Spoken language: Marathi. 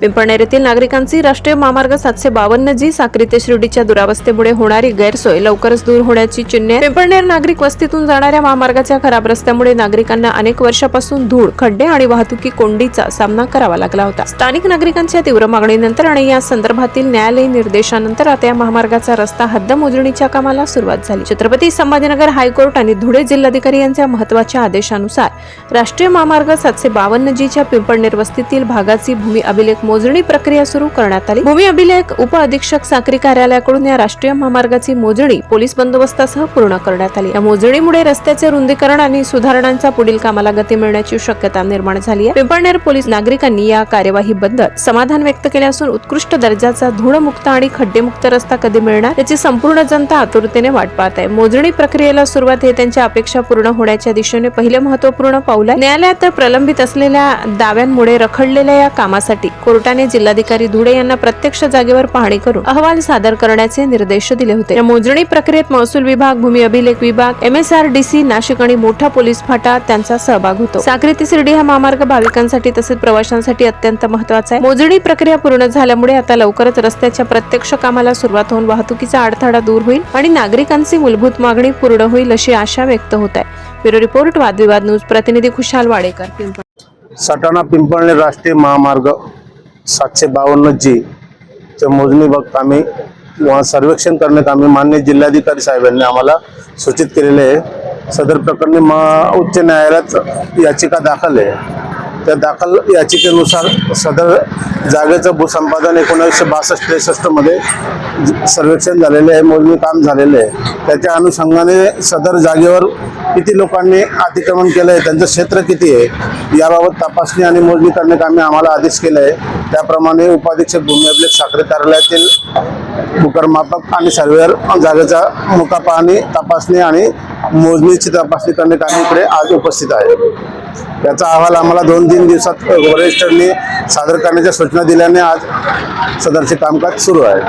पिंपळनेर येथील नागरिकांची राष्ट्रीय महामार्ग सातशे बावन्न जी साक्री ते शिर्डीच्या दुरावस्थेमुळे होणारी गैरसोय लवकरच दूर होण्याची चिन्हे. पिंपळनेर नागरिक वस्तीतून जाणाऱ्या महामार्गाच्या खराब रस्त्यामुळे नागरिकांना अनेक वर्षापासून धूळ खड्डे आणि वाहतुकी कोंडीचा सामना करावा लागला होता. स्थानिक नागरिकांच्या तीव्र मागणीनंतर आणि या संदर्भातील न्यायालयीन निर्देशानंतर आता या महामार्गाचा रस्ता हद्द मोजणीच्या कामाला सुरुवात झाली. छत्रपती संभाजीनगर हायकोर्ट आणि धुळे जिल्हाधिकारी यांच्या महत्त्वाच्या आदेशानुसार राष्ट्रीय महामार्ग सातशे बावन्न जीच्या पिंपळनेर वस्तीतील भागाची भूमी अभिलेख मोजणी प्रक्रिया सुरू करण्यात आली. भूमी अभिलेख उप अधीक्षक साक्री कार्यालयाकडून या राष्ट्रीय महामार्गाची मोजणी पोलीस बंदोबस्तासह पूर्ण करण्यात आली. या मोजणीमुळे रस्त्याचे रुंदीकरण आणि सुधारणांचा पुढील कामाला गती मिळण्याची शक्यता निर्माण झाली आहे. पिंपळनेर पोलीस नागरिकांनी या कार्यवाहीबद्दल समाधान व्यक्त केले असून उत्कृष्ट दर्जाचा धूळमुक्त आणि खड्डेमुक्त रस्ता कधी मिळणार याची संपूर्ण जनता आतुरतेने वाट पाहत आहे. मोजणी प्रक्रियेला सुरुवात हे त्यांच्या अपेक्षा पूर्ण होण्याच्या दिशेने पहिले महत्त्वपूर्ण पाऊल आहे. न्यायालयात प्रलंबित असलेल्या दाव्यांमुळे रखडलेल्या या कामासाठी कोर्टाने जिल्हाधिकारी धुळे यांना प्रत्यक्ष जागेवर पाहणी करून अहवाल सादर करण्याचे निर्देश दिले होते. या मोजणी प्रक्रियेत महसूल विभाग भूमी अभिलेख विभाग एमएसआरडीसी नाशिक आणि मोठा पोलीस फाटा त्यांचा सहभाग होतो. साक्री ते शिर्डी हा महामार्ग भाविकांसाठी तसेच प्रवाशांसाठी अत्यंत महत्त्वाचा आहे. मोजणी प्रक्रिया पूर्ण झाल्यामुळे आता लवकरच रस्त्याच्या प्रत्यक्ष कामाला सुरुवात होऊन वाहतुकीचा अडथळा दूर होईल आणि नागरिकांची मूलभूत मागणी पूर्ण होईल अशी आशा व्यक्त होत आहे. ब्युरो रिपोर्ट वादविवाद न्यूज प्रतिनिधी खुशाल वाडेकर. पिंपळ सटाणा पिंपळणे राष्ट्रीय महामार्ग सातशे बावन्न जी चे मोजणी बघ आम्ही सर्वेक्षण करण्यात आम्ही मान्य जिल्हाधिकारी साहेबांनी आम्हाला सूचित केलेले आहे. सदर प्रकरणी म उच्च न्यायालयात याचिका दाखल आहे. त्या दाखल याचिकेनुसार सदर जागेचं भूसंपादन एकोणीसशे बासष्ट त्रेसष्टमध्ये सर्वेक्षण झालेले आहे मोजणी काम झालेले आहे. त्याच्या अनुषंगाने सदर जागेवर किती लोकांनी अतिक्रमण केलं आहे त्यांचं क्षेत्र किती आहे याबाबत तपासणी आणि मोजणी करणे आम्ही आम्हाला आदेश केले आहे त्याप्रमाणे उपाधीक्षक भूमी अभिलेख साखरे कार्यालयातील भूकरमापक आणि सर्वेअर जागेचा मुका पाहणी तपासणी आणि मोजणीची तपासणी करण्यात आम्ही इकडे आज उपस्थित आहे. याचा अहवाल आम्हाला दोन तीन दिवसात वरिष्ठांनी सादर करण्याच्या सूचना दिल्याने आज सदरचे कामकाज सुरू आहे.